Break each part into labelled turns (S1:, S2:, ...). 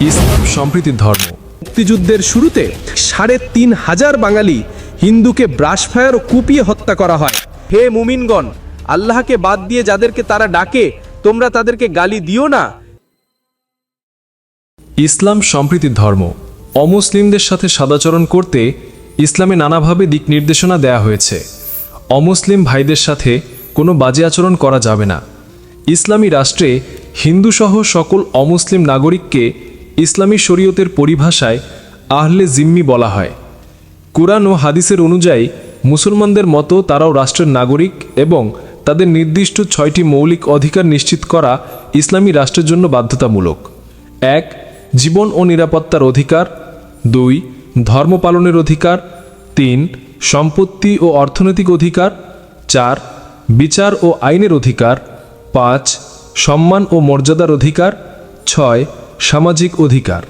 S1: ইসলাম সম্প্রীতির ধর্ম।
S2: মুক্তিযুদ্ধের শুরুতে সাড়ে তিন হাজার বাঙালি হিন্দুকে ব্রাশফায়ার ও কুপিয়ে হত্যা করা হয়। হে মুমিনগণ, আল্লাহকে বাদ দিয়ে যাদেরকে তারা ডাকে, তোমরা তাদেরকে গালি দিও না।
S1: ইসলাম সম্প্রীতির ধর্ম। অমুসলিমদের সাথে সদাচরণ করতে ইসলামে নানাভাবে দিক নির্দেশনা দেয়া হয়েছে। অমুসলিম ভাইদের সাথে কোনো বাজে আচরণ করা যাবে না। ইসলামী রাষ্ট্রে হিন্দুসহ সকল অমুসলিম নাগরিককে ইসলামী শরীয়তের পরিভাষায় আহলে জিম্মি বলা হয়। কোরআন ও হাদিসের অনুযায়ী, মুসলমানদের মতো তারাও রাষ্ট্রের নাগরিক এবং তাদের নির্দিষ্ট ছয়টি মৌলিক অধিকার নিশ্চিত করা ইসলামী রাষ্ট্রের জন্য বাধ্যতামূলক। এক, জীবন ও নিরাপত্তার অধিকার। দুই, ধর্ম পালনের অধিকার। তিন, সম্পত্তি ও অর্থনৈতিক অধিকার। চার, বিচার ও আইনের অধিকার। পাঁচ, সম্মান ও মর্যাদার অধিকার। ছয় সামাজিক অধিকার।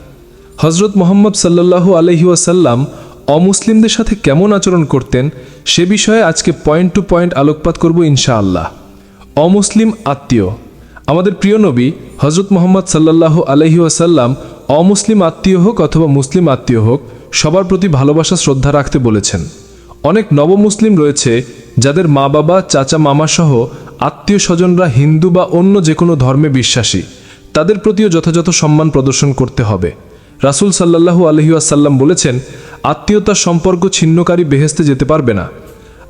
S1: হজরত মোহাম্মদ সাল্লাল্লাহু আলহি ওয়াসাল্লাম অমুসলিমদের সাথে কেমন আচরণ করতেন, সে বিষয়ে আজকে পয়েন্ট টু পয়েন্ট আলোকপাত করব ইনশাআল্লাহ। অমুসলিম আত্মীয়। আমাদের প্রিয় নবী হজরত মোহাম্মদ সাল্লাল্লাহু আলহি ওয়াসাল্লাম অমুসলিম আত্মীয় হোক অথবা মুসলিম আত্মীয় হোক, সবার প্রতি ভালোবাসা, শ্রদ্ধা রাখতে বলেছেন। অনেক নবমুসলিম রয়েছে যাদের মা বাবা চাচা মামা সহ আত্মীয় স্বজনরা হিন্দু বা অন্য যে কোনো ধর্মে বিশ্বাসী। তাদের প্রতিও যথাযথ সম্মান প্রদর্শন করতে হবে। রাসূল সাল্লাল্লাহু আলহিউসাল্লাম বলেছেন, আত্মীয়তার সম্পর্ক ছিন্নকারী বেহেস্তে যেতে পারবে না।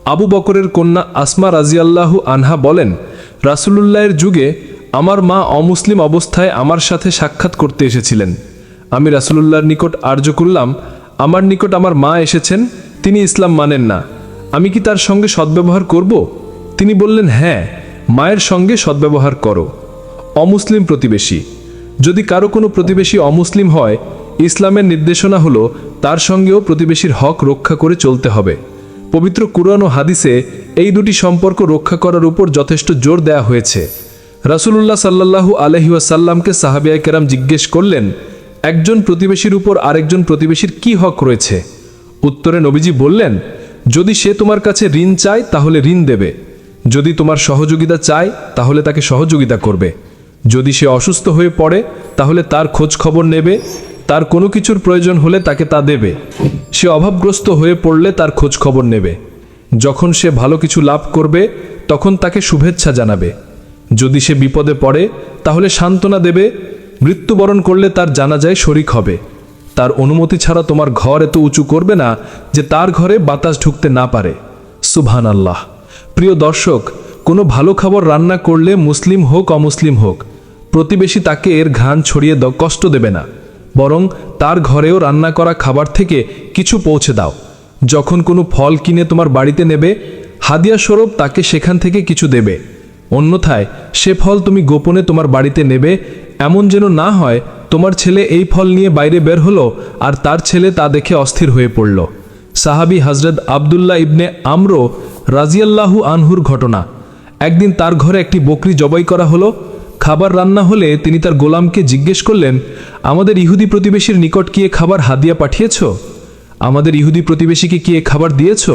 S1: আবু বকরের কন্যা আসমা রাজিয়াল্লাহু আনহা বলেন, রাসূলুল্লাহের যুগে আমার মা অমুসলিম অবস্থায় আমার সাথে সাক্ষাৎ করতে এসেছিলেন। আমি রাসূলুল্লাহর নিকট আর্য করলাম, আমার নিকট আমার মা এসেছেন, তিনি ইসলাম মানেন না। আমি কি তার সঙ্গে সদ্ব্যবহার করব? তিনি বললেন হ্যাঁ মায়ের সঙ্গে সদ্ব্যবহার করো। অমুসলিম প্রতিবেশী। যদি কারও কোনো প্রতিবেশী অমুসলিম হয়, ইসলামের নির্দেশনা হলো তার সঙ্গেও প্রতিবেশীর হক রক্ষা করে চলতে হবে। পবিত্র কুরআন ও হাদিসে এই দুটি সম্পর্ক রক্ষা করার উপর যথেষ্ট জোর দেয়া হয়েছে। রাসূলুল্লাহ সাল্লাল্লাহু আলহিউসাল্লামকে সাহাবিয়া কেরাম জিজ্ঞেস করলেন, একজন প্রতিবেশীর উপর আরেকজন প্রতিবেশীর কি হক রয়েছে? উত্তরে নবীজি বললেন, যদি সে তোমার কাছে ঋণ চায়, তাহলে ঋণ দেবে। যদি তোমার সহযোগিতা চায়, তাহলে তাকে সহযোগিতা করবে। যদি সে অসুস্থ হয়ে পড়ে, তাহলে তার খোঁজ খবর নেবে, তার কোনো কিছুর প্রয়োজন হলে তাকে তা দেবে। সে অভাবগ্রস্ত হয়ে পড়লে তার খোঁজ খবর নেবে। যখন সে ভালো কিছু লাভ করবে, তখন তাকে শুভেচ্ছা জানাবে। যদি সে বিপদে পড়ে, তাহলে সান্ত্বনা দেবে, মৃত্যুবরণ করলে তার জানাজায় শরিক হবে। তার অনুমতি ছাড়া তোমার ঘর এত উঁচু করবে না যে তার ঘরে বাতাস ঢুকতে না পারে। সুবহান আল্লাহ প্রিয় দর্শক, কোনো ভালো খাবার রান্না করলে মুসলিম হোক, অমুসলিম হোক প্রতিবেশী তাকে এর ঘ্রাণ ছড়িয়ে দ কষ্ট দেবে না। বরং তার ঘরেও রান্না করা খাবার থেকে কিছু পৌঁছে দাও। যখন কোনো ফল কিনে তোমার বাড়িতে নেবে, হাদিয়া স্বরূপ তাকে সেখান থেকে কিছু দেবে। অন্যথায়, সে ফল তুমি গোপনে তোমার বাড়িতে নেবে, এমন যেন না হয় তোমার ছেলে এই ফল নিয়ে বাইরে বের হলো আর তার ছেলে তা দেখে অস্থির হয়ে পড়ল। সাহাবি হজরত আবদুল্লাহ ইবনে আমরো রাজিয়াল্লাহু আনহুর ঘটনা। একদিন তার ঘরে একটি বকরি জবাই করা হলো খাবার রান্না হলে তিনি তার গোলামকে জিজ্ঞেস করলেন, আমাদের ইহুদি প্রতিবেশীর নিকট কি এ খাবার হাদিয়া পাঠিয়েছ? আমাদের ইহুদি প্রতিবেশীকে কি এ খাবার দিয়েছ?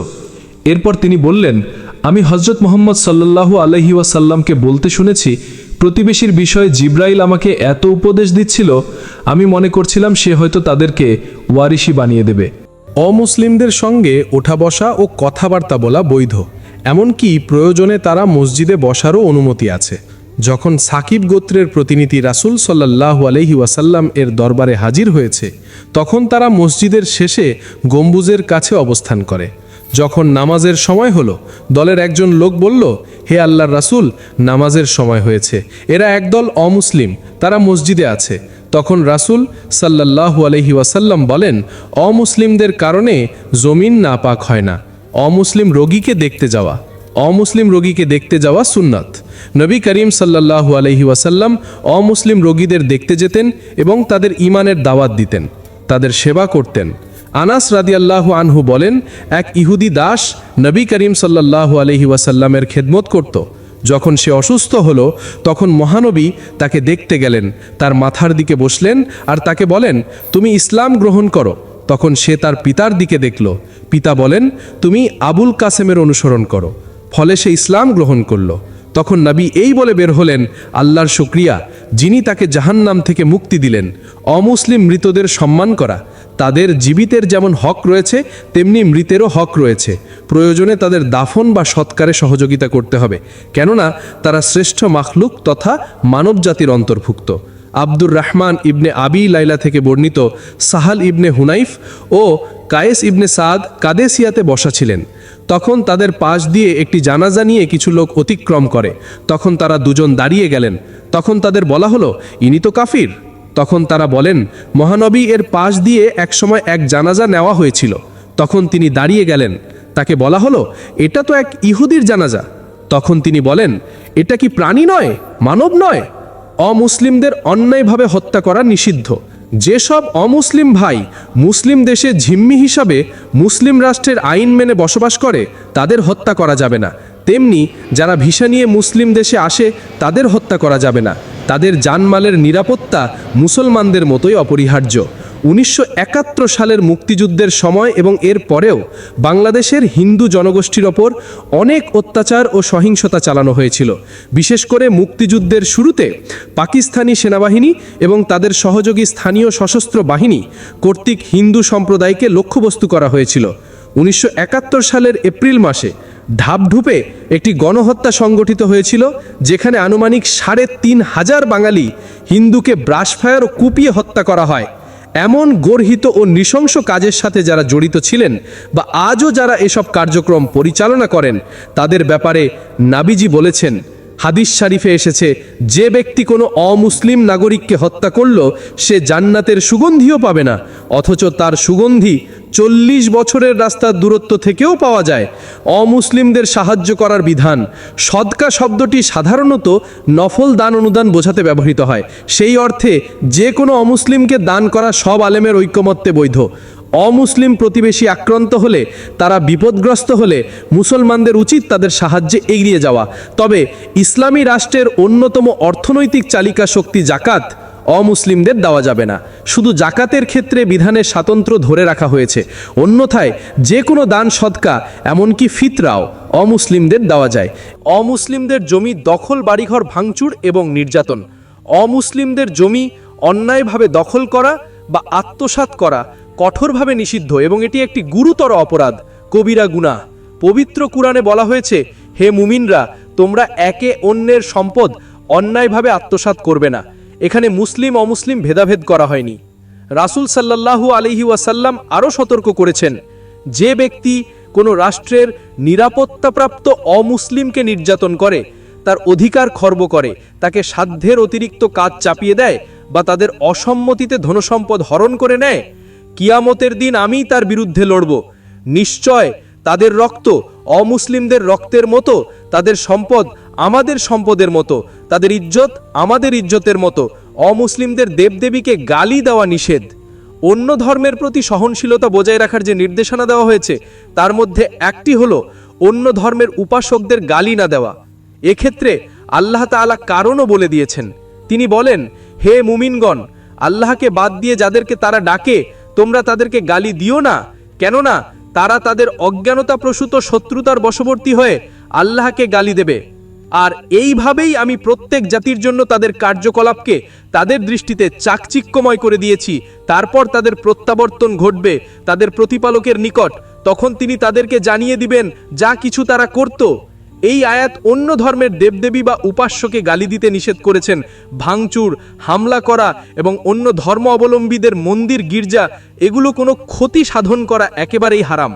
S1: এরপর তিনি বললেন, আমি হজরত মোহাম্মদ সাল্লাল্লাহু আলহি ওয়াসাল্লামকে বলতে শুনেছি, প্রতিবেশীর বিষয়ে জিব্রাইল আমাকে এত উপদেশ দিচ্ছিল, আমি মনে করছিলাম সে হয়তো তাদেরকে ওয়ারিশি বানিয়ে দেবে।
S2: অমুসলিমদের সঙ্গে ওঠা বসা ও কথাবার্তা বলা বৈধ। এমনকি প্রয়োজনে তারা মসজিদে বসারও অনুমতি আছে। যখন সাকিব গোত্রের প্রতিনিধি রাসূল সাল্লাহ আলহি ওয়াসাল্লাম এর দরবারে হাজির হয়েছে, তখন তারা মসজিদের শেষে গম্বুজের কাছে অবস্থান করে। যখন নামাজের সময় হলো, দলের একজন লোক বলল, হে আল্লাহর রাসূল, নামাজের সময় হয়েছে। এরা একদল অমুসলিম, তারা মসজিদে আছে। তখন রাসূল সাল্লাল্লাহু আলহি ওয়াসাল্লাম বলেন, অমুসলিমদের কারণে জমিন নাপাক হয় না। অমুসলিম রোগীকে দেখতে যাওয়া। অমুসলিম রোগীকে দেখতে যাওয়া সুন্নত। নবী করিম সাল্লাল্লাহু আলহি ওয়াসাল্লাম অমুসলিম রোগীদের দেখতে যেতেন এবং তাদের ইমানের দাওয়াত দিতেন, তাদের সেবা করতেন। আনাস রাদি রাদিয়াল্লাহু আনহু বলেন, এক ইহুদি দাস নবী করিম সাল্লাল্লাহু আলহি ওয়াসাল্লামের খেদমত করত। যখন সে অসুস্থ হলো, তখন মহানবী তাকে দেখতে গেলেন, তার মাথার দিকে বসলেন আর তাকে বলেন, তুমি ইসলাম গ্রহণ করো। তখন সে তার পিতার দিকে দেখল। পিতা বলেন, তুমি আবুল কাসেমের অনুসরণ করো। ফলে সে ইসলাম গ্রহণ করল। তখন নবী এই বলে বের হলেন, আল্লাহর শুক্রিয়া, যিনি তাকে জাহান্নাম থেকে মুক্তি দিলেন। অমুসলিম মৃতদের সম্মান করা, তাদের জীবিতের যেমন হক রয়েছে, তেমনি মৃতেরও হক রয়েছে। প্রয়োজনে তাদের দাফন বা সৎকারে সহযোগিতা করতে হবে, কেননা তারা শ্রেষ্ঠ মাখলুক তথা মানবজাতির অন্তর্ভুক্ত। আব্দুর রহমান ইবনে আবি লাইলা থেকে বর্ণিত সাহাল ইবনে হুনাইফ ও কায়েস ইবনে সাদ কাদেসিয়াতে বসা ছিলেন। তখন তাদের পাশ দিয়ে একটি জানাজা নিয়ে কিছু লোক অতিক্রম করে। তখন তারা দুজন দাঁড়িয়ে গেলেন। তখন তাদের বলা হলো, ইনি তো কাফির। তখন তারা বলেন, মহানবী এর পাশ দিয়ে একসময় এক জানাজা নেওয়া হয়েছিল। তখন তিনি দাঁড়িয়ে গেলেন। তাকে বলা হলো, এটা তো এক ইহুদির জানাজা। তখন তিনি বলেন, এটা কি প্রাণী নয়, মানব নয়? অমুসলিমদের অন্যায়ভাবে হত্যা করা নিষিদ্ধ। যেসব অমুসলিম ভাই মুসলিম দেশে ঝিম্মি হিসাবে মুসলিম রাষ্ট্রের আইন মেনে বসবাস করে, তাদের হত্যা করা যাবে না। তেমনি যারা ভিসা নিয়ে মুসলিম দেশে আসে, তাদের হত্যা করা যাবে না। তাদের জানমালের নিরাপত্তা মুসলমানদের মতোই অপরিহার্য। উনিশশো একাত্তর সালের মুক্তিযুদ্ধের সময় এবং এর পরেও বাংলাদেশের হিন্দু জনগোষ্ঠীর ওপর অনেক অত্যাচার ও সহিংসতা চালানো হয়েছিল। বিশেষ করে মুক্তিযুদ্ধের শুরুতে পাকিস্তানি সেনাবাহিনী এবং তাদের সহযোগী স্থানীয় সশস্ত্র বাহিনী কর্তৃক হিন্দু সম্প্রদায়কে লক্ষ্যবস্তু করা হয়েছিল। উনিশশো একাত্তর সালের এপ্রিল মাসে ঢাপঢুপে একটি গণহত্যা সংগঠিত হয়েছিল, যেখানে আনুমানিক সাড়ে তিন হাজার বাঙালি হিন্দুকে ব্রাশফায়ার ও কুপিয়ে হত্যা করা হয়। এমন গর্হিত ও নৃশংস কাজের সাথে যারা জড়িত ছিলেন বা আজও যারা এসব কার্যক্রম পরিচালনা করেন, তাদের ব্যাপারে নাবিজি বলেছেন, হাদিস শারিফে এসেছে, যে ব্যক্তি কোনো অমুসলিম নাগরিককে হত্যা করল, সে জান্নাতের সুগন্ধিও পাবে না, অথচ তার সুগন্ধি চল্লিশ বছরের রাস্তার দূরত্ব থেকেও পাওয়া যায়। অমুসলিমদের সাহায্য করার বিধান। সদকা শব্দটি সাধারণত নফল দান অনুদান বোঝাতে ব্যবহৃত হয়। সেই অর্থে যে কোনো অমুসলিমকে দান করা সব আলেমের ঐক্যমত্যে বৈধ। অমুসলিম প্রতিবেশী আক্রান্ত হলে, তারা বিপদগ্রস্ত হলে মুসলমানদের উচিত তাদের সাহায্যে এগিয়ে যাওয়া। তবে ইসলামী রাষ্ট্রের অন্যতম অর্থনৈতিক চালিকা শক্তি জাকাত অমুসলিমদের দেওয়া যাবে না। শুধু জাকাতের ক্ষেত্রে বিধানের স্বাতন্ত্র ধরে রাখা হয়েছে। অন্যথায় যে কোনো দান সদকা, এমনকি ফিতরাও অমুসলিমদের দেওয়া যায়। অমুসলিমদের জমি দখল বাড়িঘর ভাঙচুর এবং নির্যাতন। অমুসলিমদের জমি অন্যায়ভাবে দখল করা বা আত্মসাৎ করা কঠোরভাবে নিষিদ্ধ এবং এটি একটি গুরুতর অপরাধ। কবিরা গুনাহ। পবিত্র কুরআনে বলা হয়েছে, হে মুমিনরা, তোমরা একে অন্যের সম্পদ অন্যায়ভাবে আত্মসাৎ করবে না। এখানে মুসলিম, অমুসলিম ভেদাভেদ করা হয়নি। রাসূল সাল্লাল্লাহু আলাইহি ওয়াসাল্লাম আরও সতর্ক করেছেন, যে ব্যক্তি কোনো রাষ্ট্রের নিরাপত্তাপ্রাপ্ত অমুসলিমকে নির্যাতন করে, তার অধিকার খর্ব করে, তাকে সাধ্যের অতিরিক্ত কাজ চাপিয়ে দেয় বা তাদের অসম্মতিতে ধনসম্পদ হরণ করে নেয়, কিয়ামতের দিন আমিই তার বিরুদ্ধে লড়ব। নিশ্চয় তাদের রক্ত অমুসলিমদের রক্তের মতো তাদের সম্পদ আমাদের সম্পদের মতো, তাদের ইজ্জত আমাদের ইজ্জতের মতো, অমুসলিমদের দেবদেবীকে গালি দেওয়া নিষেধ। অন্য ধর্মের প্রতি সহনশীলতা বজায় রাখার যে নির্দেশনা দেওয়া হয়েছে, তার মধ্যে একটি হলো অন্য ধর্মের উপাসকদের গালি না দেওয়া। এক্ষেত্রে আল্লাহ তাআলা কারণও বলে দিয়েছেন। তিনি বলেন, হে মুমিনগণ, আল্লাহকে বাদ দিয়ে যাদেরকে তারা ডাকে, তোমরা তাদেরকে গালি দিও না। কেননা, তারা তাদের অজ্ঞানতা প্রসূত শত্রুতার বশবর্তী হয়ে আল্লাহকে গালি দেবে। আর এইভাবেই আমি প্রত্যেক জাতির জন্য তাদের কার্যকলাপকে, তাদের দৃষ্টিতে চাকচিক্যময় করে দিয়েছি। তারপর তাদের প্রত্যাবর্তন ঘটবে, তাদের প্রতিপালকের নিকট। তখন তিনি তাদেরকে জানিয়ে দিবেন, যা কিছু তারা করত, এই আয়াত অন্য ধর্মের দেবদেবী বা উপাস্যকে গালি দিতে নিষেধ করেছেন। ভাঙচুর, হামলা করা এবং অন্য ধর্ম অবলম্বীদের মন্দির গির্জা, এগুলো কোনো ক্ষতি সাধন করা একেবারেই হারাম।